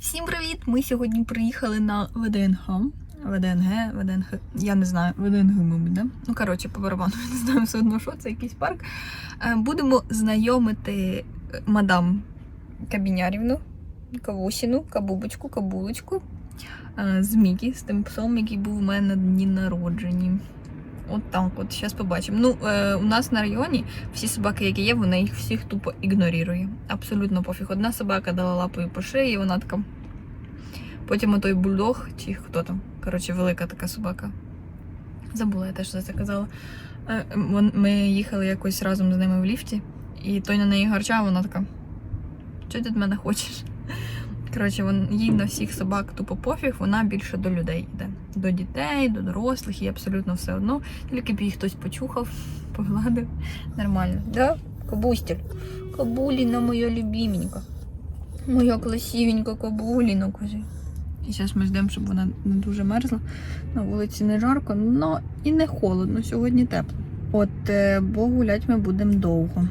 Всім привіт! Ми сьогодні приїхали на ВДНГ. ВДНГ, ВДНГ, я не знаю, ВДНГ, мабуть, да? Ну, коротше, по барабану, не знаю все одно, що це якийсь парк. Е, Будемо знайомити е, мадам Кабінярівну, Кавусіну, Кабубочку, Кабулочку е, з Мікі, з тим псом, який був у мене на дні народжені. От так от, зараз побачимо. Ну, е, у нас на районі всі собаки, які є, вона їх всіх тупо ігнорує. Абсолютно пофіг. Одна собака дала лапою по шиї, вона така. Потім отой бульдог, чи хто там. Коротше, велика така собака. Забула, я теж за це казала. Е, Ми їхали якось разом з ними в ліфті, і той на неї гарчав, вона така. Що ти від мене хочеш? Коротше, вон, їй на всіх собак тупо пофіг, вона більше до людей йде. До дітей, до дорослих, їй абсолютно все одно. Тільки б її хтось почухав, погладив. Нормально. Да? Кабустіль. Кабуліна моя любименька. Моя красивенька кабуліна, кажи. І зараз ми ждемо, щоб вона не дуже мерзла. На вулиці не жарко, але і не холодно. Сьогодні тепло. От, е, бо гулять ми будемо довго.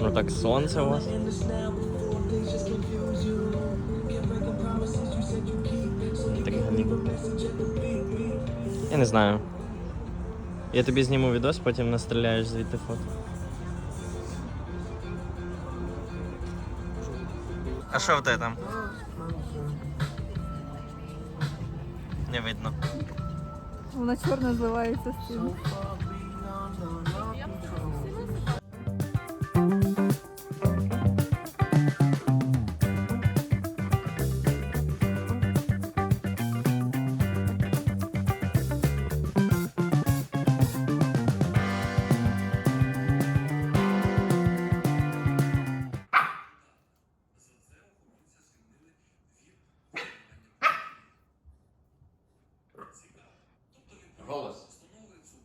Ну так сонце у вас. Я не знаю. Я тобі зніму відос, потім настріляєш звідти фото. А що в тебе там? Не видно. Вона чорно зливається з цим.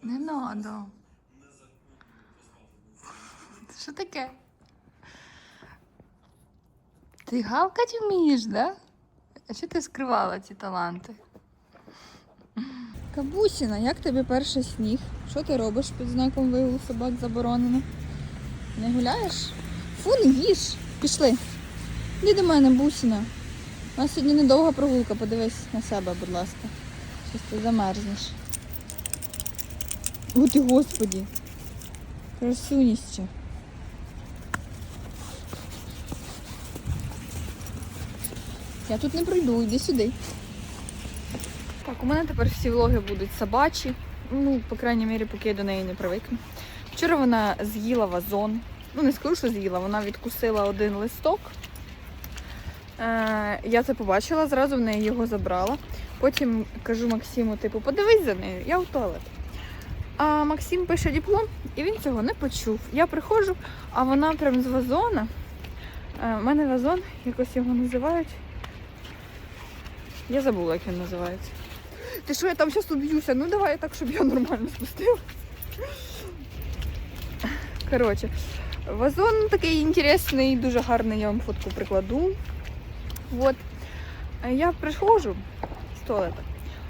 Не надо. Що таке? Ти гавкать вмієш, да? А що ти скривала ці таланти? Кабусіна, як тобі перший сніг? Що ти робиш під знаком вигулу собак заборонено? Не гуляєш? Фу, не їж. Пішли. Іди до мене, бусіна. У нас сьогодні недовга прогулка, подивись на себе, будь ласка. Щось ти замерзнеш. О ти господі. Красуніще. Я тут не пройду, йди сюди. Так, у мене тепер всі влоги будуть собачі. Ну, по крайній мірі, поки я до неї не привикну. Вчора вона з'їла вазон. Ну, не скажу, що з'їла, вона відкусила один листок Е, я це побачила, зразу в неї його забрала. Потім кажу Максиму, типу, подивись за нею, я в туалет. А Максим пише диплом, і він цього не почув. Я приходжу, а вона прям з вазона. Е, У мене вазон, якось його називають. Я забула, як він називається. Ти що, я там зараз уб'юся? Ну давай так, щоб я нормально спустила. Коротше, вазон такий інтересний, дуже гарний, я вам фотку прикладу. От. Е, Я приходжу з туалету,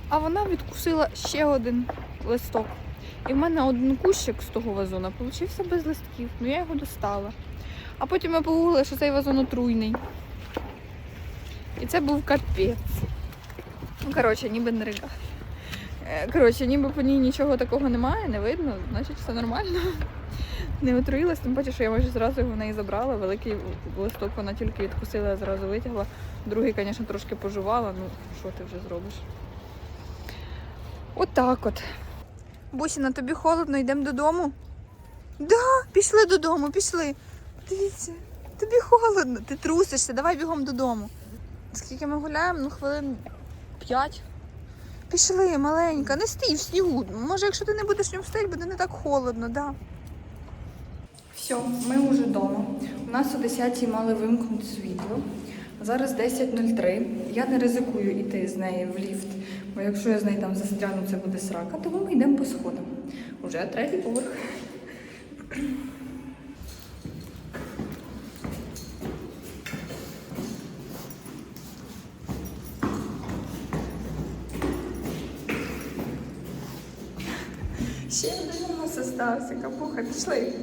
а вона відкусила ще один листок. І в мене один кущик з того вазона получився без листків. Ну я його достала. А потім я погуглила, що цей вазон отруйний. І це був капець. Ну, коротше, ніби не регаль. Е, Коротше, ніби по ній нічого такого немає, не видно, значить все нормально. Не отруїлась, тим паче, що я майже зразу його в неї забрала. Великий листок вона тільки відкусила, я зразу витягла. Другий, звісно, трошки пожувала, ну що ти вже зробиш? Отак от. Бусіна, тобі холодно, йдемо додому? Да, пішли додому, пішли. Дивіться, тобі холодно, ти трусишся, давай бігом додому. Скільки ми гуляємо? Ну, хвилин п'ять. Пішли, маленька, не стій в снігу. Може, якщо ти не будеш в ньому стояти, буде не так холодно, да. Все, ми вже вдома. У нас о 10 мали вимкнути світло. Зараз 10.03. Я не ризикую йти з нею в ліфт, бо якщо я з нею там застряну, це буде срака, тому ми йдемо по сходам. Уже третій поверх. Ще один у нас остався, капуха, пішли.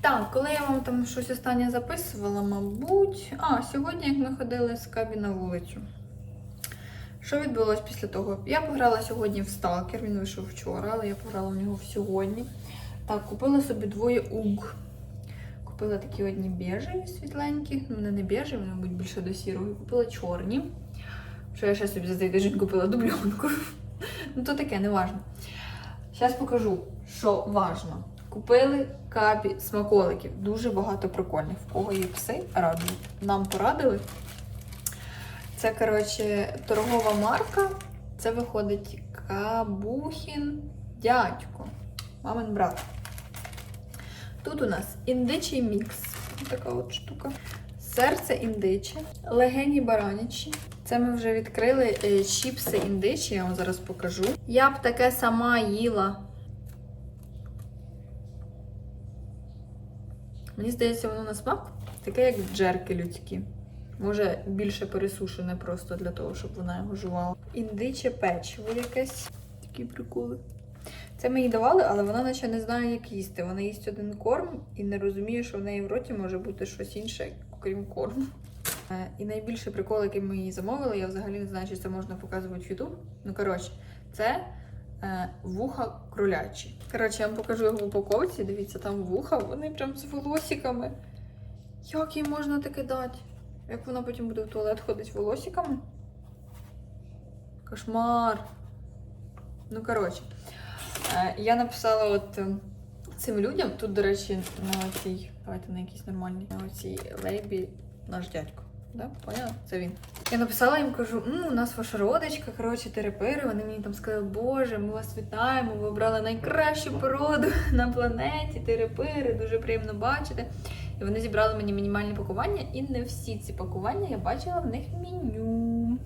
Так, коли я вам там щось останнє записувала, мабуть. А, сьогодні, як ми ходили з Кабі на вулицю. Що відбулося після того? Я пограла сьогодні в сталкер, він вийшов вчора, але я пограла в нього сьогодні. Так, купила собі двоє уг. Купила такі одні біжеві світленькі. Ну, вони не біжеві, мабуть, більше до сірого. Купила чорні. Що я ще собі за цей тиждень купила дубльонку. Ну, то таке, не важно. Зараз покажу, що важно. Купили капі смаколиків. Дуже багато прикольних. В кого є пси, радують. Нам порадили. Це, коротше, торгова марка. Це виходить Кабухін дядько. Мамин брат. Тут у нас індичий мікс. Така от штука. Серце індиче, легені баранячі. Це ми вже відкрили е, чіпси індичі, я вам зараз покажу. Я б таке сама їла. Мені здається, воно на смак таке, як джерки людські. Може, більше пересушене просто для того, щоб вона його жувала. Індиче печиво якесь. Такі приколи. Це ми їй давали, але вона наче не знає, як їсти. Вона їсть один корм і не розуміє, що в неї в роті може бути щось інше, крім корму. Е, І найбільший прикол, який ми її замовили, я взагалі не знаю, чи це можна показувати в YouTube. Ну, коротше, це вуха кролячі. Коротше, я вам покажу його в упаковці. Дивіться, там вуха, вони прям з волосиками. Як їй можна таке дати? Як вона потім буде в туалет ходити волосиками? Кошмар. Ну, коротше, е, я написала от е, цим людям, тут, до речі, на цій, давайте на якійсь нормальній, на цій лейбі наш дядько. Да? Поняла? Це він. Я написала їм, кажу, «М, у нас ваша родичка, коротше, терапери. Вони мені там сказали, Боже, ми вас вітаємо, ви обрали найкращу породу на планеті, терапери, дуже приємно бачити. І вони зібрали мені мінімальні пакування, і не всі ці пакування я бачила в них меню.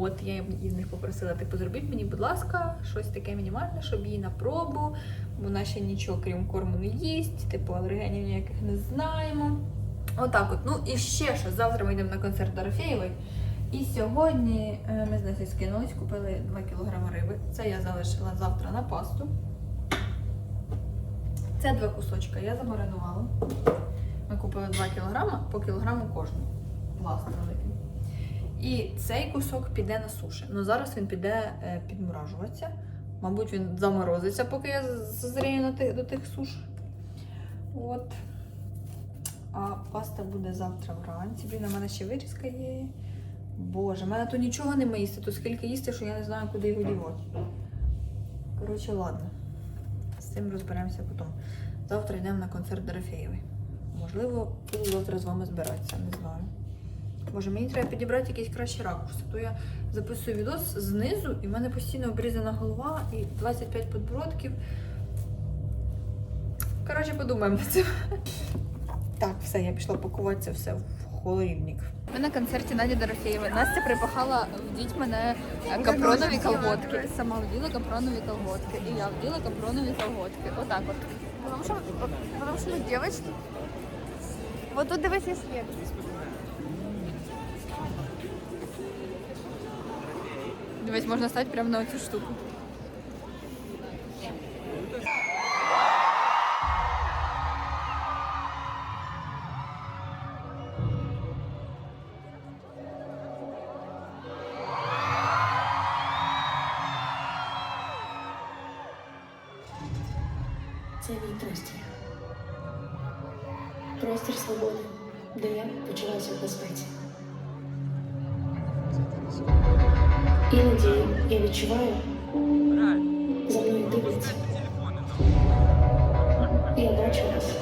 От я їм- із них попросила, типу, зробіть мені, будь ласка, щось таке мінімальне, щоб їй на пробу. Вона ще нічого крім корму не їсть, типу алергенів ніяких не знаємо. Отак от. Ну і ще що, завтра ми йдемо на концерт Дорофєєвої. І сьогодні е, ми з Насі скинулись, купили 2 кг риби. Це я залишила завтра на пасту. Це два кусочка я замаринувала. Ми купили 2 кг, по кілограму кожен. Власне великий. І цей кусок піде на суші. Ну зараз він піде е, підморажуватися. Мабуть, він заморозиться, поки я зазрію до тих суш. От. А паста буде завтра вранці. Блін, у мене ще вирізка є. Боже, в мене тут нічого нема їсти. Тут скільки їсти, що я не знаю, куди його дівати. Коротше, ладно. З цим розберемося потім. Завтра йдемо на концерт Дорофеєвої. Можливо, буду завтра з вами збиратися, не знаю. Може, мені треба підібрати якийсь кращий ракурс. То я записую відос знизу, і в мене постійно обрізана голова і 25 подбородків. Коротше, подумаємо над цим. Так, все, я пішла пакувати це все в холодильник. Ми на концерті Наді Дорофєєвої. Настя припахала вдіть мене е, капронові колготки. Сама вділа капронові колготки. І я вділа капронові колготки. Отак от. Потому что, потому что мы девочки. Вот тут дивись є свет. Дивись, можна стати прямо на цю штуку. Простір свободи, де я почуваюся в безпеці. Іноді я відчуваю, за мною дивляться. Я бачу вас.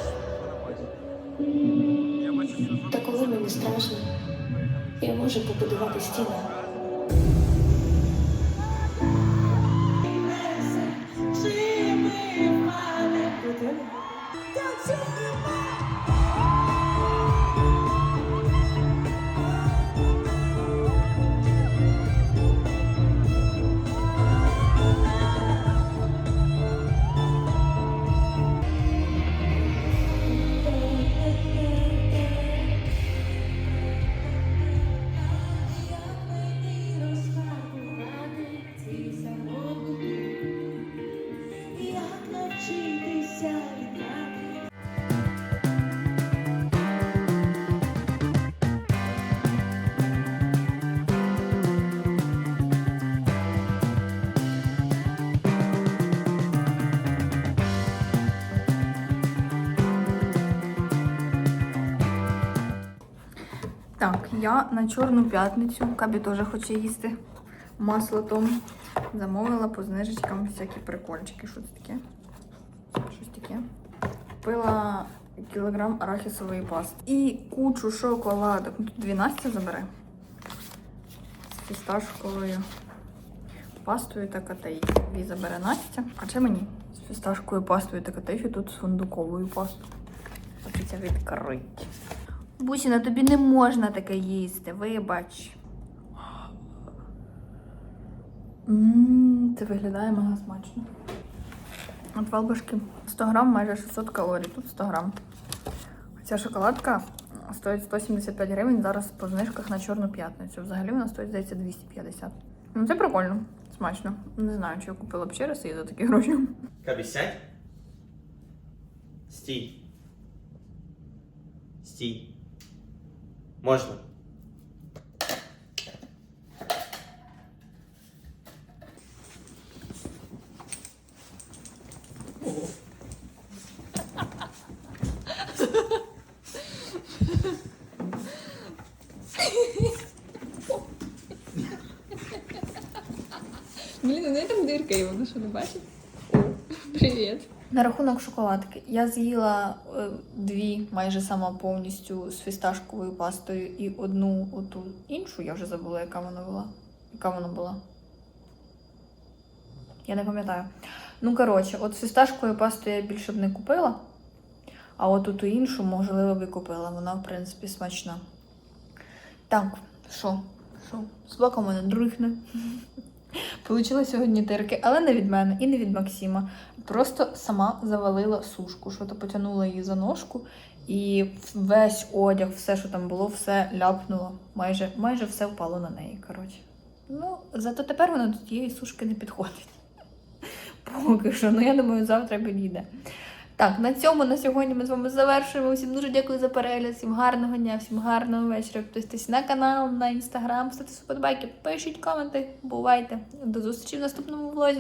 Та коли мені страшно, я можу побудувати стіни. Я на Чорну п'ятницю, Кабі теж хоче їсти масло тому. Замовила по знижечкам всякі прикольчики. Що це таке? Щось таке. Купила кілограм арахісової пасти. І кучу шоколадок. Ну, Тут 12 забере. З фісташковою пастою та катейфі. Дві забере Настя. А це мені. З фісташковою пастою та катейфі, тут з фундуковою пастою. Хочеться відкрити. Бусіна, тобі не можна таке їсти, вибач. Ммм, це виглядає мега смачно. От валбашки 100 грам, майже 600 калорій, тут 100 грам. Ця шоколадка стоїть 175 гривень зараз по знижках на Чорну п'ятницю. Взагалі вона стоїть, здається, 250. Ну це прикольно, смачно. Не знаю, чи я купила б ще раз її за такі гроші. Кабі, сядь. Стій. Стій. Можна. Блін, у неї там дирка, і вона що не бачить? Привіт. На рахунок шоколадки. Я з'їла е, дві майже сама повністю з фісташковою пастою і одну оту іншу, я вже забула, яка вона була. Яка вона була? Я не пам'ятаю. Ну, коротше, от з фісташковою пастою я більше б не купила. А от ту іншу, можливо, б і купила. Вона, в принципі, смачна. Так, що? Що? Собака у мене дрихне. Получила сьогодні тирки, але не від мене і не від Максима. Просто сама завалила сушку, що то потягнула її за ножку, і весь одяг, все, що там було, все ляпнуло. Майже, майже все впало на неї. Коротше. Ну, зато тепер вона до тієї сушки не підходить. Поки що, ну я думаю, завтра підійде. Так, на цьому на сьогодні ми з вами завершуємо. Всім дуже дякую за перегляд, всім гарного дня, всім гарного вечора. Підписуйтесь на канал, на інстаграм, ставте вподобайки, пишіть коменти, бувайте. До зустрічі в наступному влозі.